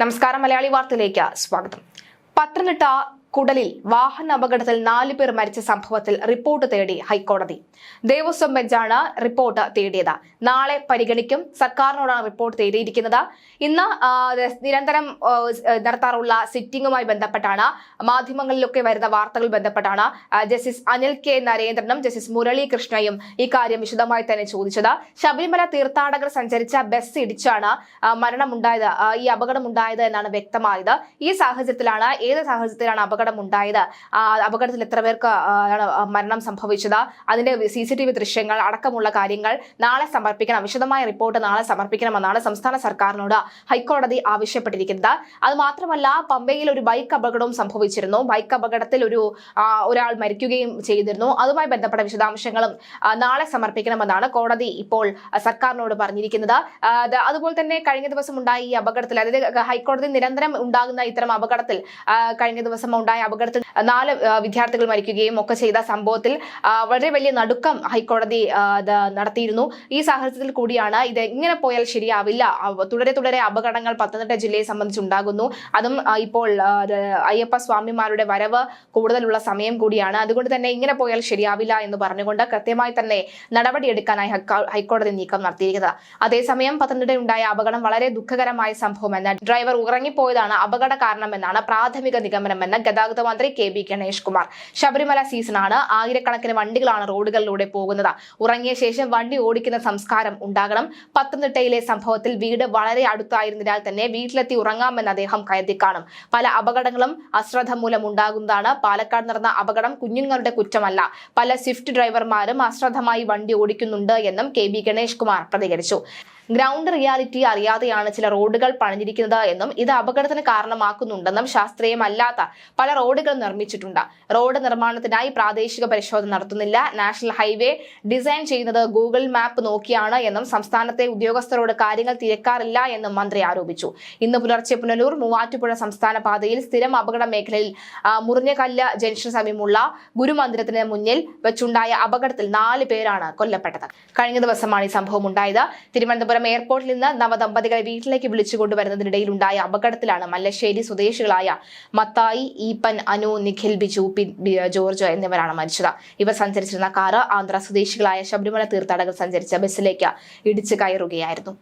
നമസ്കാരം മലയാളി വാർത്തയിലേക്ക് സ്വാഗതം. പത്തനംതിട്ട കുടലിൽ വാഹന അപകടത്തിൽ നാല് പേർ മരിച്ച സംഭവത്തിൽ റിപ്പോർട്ട് തേടി ഹൈക്കോടതി. ദേവസ്വം ബെഞ്ചാണ് റിപ്പോർട്ട് തേടിയത്. നാളെ പരിഗണിക്കും. സർക്കാരിനോടാണ് റിപ്പോർട്ട് തേടിയിരിക്കുന്നത്. ഇന്ന് നിരന്തരം നടത്താറുള്ള സിറ്റിംഗുമായി ബന്ധപ്പെട്ടാണ്. മാധ്യമങ്ങളിലൊക്കെ വരുന്ന വാർത്തകൾ ബന്ധപ്പെട്ടാണ് ജസ്റ്റിസ് അനിൽ കെ നരേന്ദ്രനും ജസ്റ്റിസ് മുരളീകൃഷ്ണയും ഇക്കാര്യം വിശദമായി തന്നെ ചോദിച്ചത്. ശബരിമല തീർത്ഥാടകർ സഞ്ചരിച്ച ബസ് ഇടിച്ചാണ് മരണമുണ്ടായത് ഈ അപകടമുണ്ടായത് എന്നാണ് വ്യക്തമായത്. ഈ സാഹചര്യത്തിലാണ് ഏത് സാഹചര്യത്തിലാണ് അപകടം ഉണ്ടായത് ആ, അപകടത്തിൽ എത്ര പേർക്ക് മരണം സംഭവിച്ചത്? അതിന്റെ സി സി ടി വി ദൃശ്യങ്ങൾ അടക്കമുള്ള കാര്യങ്ങൾ നാളെ സമർപ്പിക്കണം. വിശദമായ റിപ്പോർട്ട് നാളെ സമർപ്പിക്കണമെന്നാണ് സംസ്ഥാന സർക്കാരിനോട് ഹൈക്കോടതി ആവശ്യപ്പെട്ടിരിക്കുന്നത്. അത് മാത്രമല്ല പമ്പയിൽ ഒരു ബൈക്ക് അപകടവും സംഭവിച്ചിരുന്നു. ബൈക്ക് അപകടത്തിൽ ഒരു ഒരാൾ മരിക്കുകയും ചെയ്തിരുന്നു. അതുമായി ബന്ധപ്പെട്ട വിശദാംശങ്ങളും നാളെ സമർപ്പിക്കണമെന്നാണ് കോടതി ഇപ്പോൾ സർക്കാരിനോട് പറഞ്ഞിരിക്കുന്നത്. അതുപോലെ തന്നെ കഴിഞ്ഞ ദിവസം ഉണ്ടായ ഈ അപകടത്തിൽ അതായത് ഹൈക്കോടതി നിരന്തരം ഉണ്ടാകുന്ന ഇത്തരം അപകടത്തിൽ കഴിഞ്ഞ ദിവസം ഉണ്ടായ അപകടത്തിൽ നാല് വിദ്യാർത്ഥികൾ മരിക്കുകയും ഒക്കെ ചെയ്ത സംഭവത്തിൽ വളരെ വലിയ നടുക്കം ഹൈക്കോടതി നടത്തിയിരുന്നു. ഈ സാഹചര്യത്തിൽ കൂടിയാണ് ഇത് ഇങ്ങനെ പോയാൽ ശരിയാവില്ല. തുടരെ തുടരെ അപകടങ്ങൾ പത്തനംതിട്ട ജില്ലയെ സംബന്ധിച്ചുണ്ടാകുന്നു അതും ഇപ്പോൾ അയ്യപ്പ സ്വാമിമാരുടെ വരവ് കൂടുതലുള്ള സമയം കൂടിയാണ്. അതുകൊണ്ട് തന്നെ ഇങ്ങനെ പോയാൽ ശരിയാവില്ല എന്ന് പറഞ്ഞുകൊണ്ട് കൃത്യമായി തന്നെ നടപടിയെടുക്കാനായി ഹൈക്കോടതി നീക്കം നടത്തിയിരിക്കുന്നത്. അതേസമയം പത്തനംതിട്ടയുണ്ടായ അപകടം വളരെ ദുഃഖകരമായ സംഭവമെന്ന് ഡ്രൈവർ ഉറങ്ങിപ്പോയതാണ് അപകട കാരണമെന്നാണ് പ്രാഥമിക നിഗമനമെന്ന് ഗതാഗത മന്ത്രി കെ ബി ഗണേഷ് കുമാർ. ശബരിമല സീസണാണ്. ആയിരക്കണക്കിന് വണ്ടികളാണ് റോഡുകളിലൂടെ പോകുന്നത്. ഉറങ്ങിയ ശേഷം വണ്ടി ഓടിക്കുന്ന സംസ്കാരം ഉണ്ടാകണം. പത്തനംതിട്ടയിലെ സംഭവത്തിൽ വീട് വളരെ അടുത്തായിരുന്നതിനാൽ തന്നെ വീട്ടിലെത്തി ഉറങ്ങാമെന്ന് അദ്ദേഹം കരുതി കാണും. പല അപകടങ്ങളും അശ്രദ്ധ മൂലം ഉണ്ടാകുന്നതാണ്. പാലക്കാട് നടന്ന അപകടം കുഞ്ഞുങ്ങളുടെ കുറ്റമല്ല. പല സ്വിഫ്റ്റ് ഡ്രൈവർമാരും അശ്രദ്ധമായി വണ്ടി ഓടിക്കുന്നുണ്ട് എന്നും കെ ബി ഗണേഷ് കുമാർ പ്രതികരിച്ചു. ഗ്രൗണ്ട് റിയാലിറ്റി അറിയാതെയാണ് ചില റോഡുകൾ പണിഞ്ഞിരിക്കുന്നത് എന്നും ഇത് അപകടത്തിന് കാരണമാക്കുന്നുണ്ടെന്നും ശാസ്ത്രീയമല്ലാത്ത പല റോഡുകൾ നിർമ്മിച്ചിട്ടുണ്ട്. റോഡ് നിർമ്മാണത്തിനായി പ്രാദേശിക പരിശോധന നടത്തുന്നില്ല. നാഷണൽ ഹൈവേ ഡിസൈൻ ചെയ്യുന്നത് ഗൂഗിൾ മാപ്പ് നോക്കിയാണ് എന്നും സംസ്ഥാനത്തെ ഉദ്യോഗസ്ഥരോട് കാര്യങ്ങൾ തിരക്കാറില്ല എന്നും മന്ത്രി ആരോപിച്ചു. ഇന്ന് പുലർച്ചെ പുനലൂർ മൂവാറ്റുപുഴ സംസ്ഥാന പാതയിൽ സ്ഥിരം അപകട മേഖലയിൽ മുറിഞ്ഞകല്ല് ജംഗ്ഷന് സമീപമുള്ള ഗുരുമന്ദിരത്തിന് മുന്നിൽ വെച്ചുണ്ടായ അപകടത്തിൽ നാല് പേരാണ് കൊല്ലപ്പെട്ടത്. കഴിഞ്ഞ ദിവസമാണ് ഈ സംഭവം ഉണ്ടായത്. തിരുവനന്തപുരം എയർപോർട്ടിൽ നിന്ന് നവദമ്പതികളെ വീട്ടിലേക്ക് വിളിച്ചു കൊണ്ടുവരുന്നതിനിടയിൽ ഉണ്ടായ അപകടത്തിലാണ് മല്ലശ്ശേരി സ്വദേശികളായ മത്തായി ഈപ്പൻ അനു നിഖിൽ ബിജു ജോർജ് എന്നിവരാണ് മരിച്ചത്. ഇവർ സഞ്ചരിച്ചിരുന്ന കാറ് ആന്ധ്ര സ്വദേശികളായ ശബരിമല തീർത്ഥാടകർ സഞ്ചരിച്ച ബസ്സിലേക്ക് ഇടിച്ചു കയറുകയായിരുന്നു.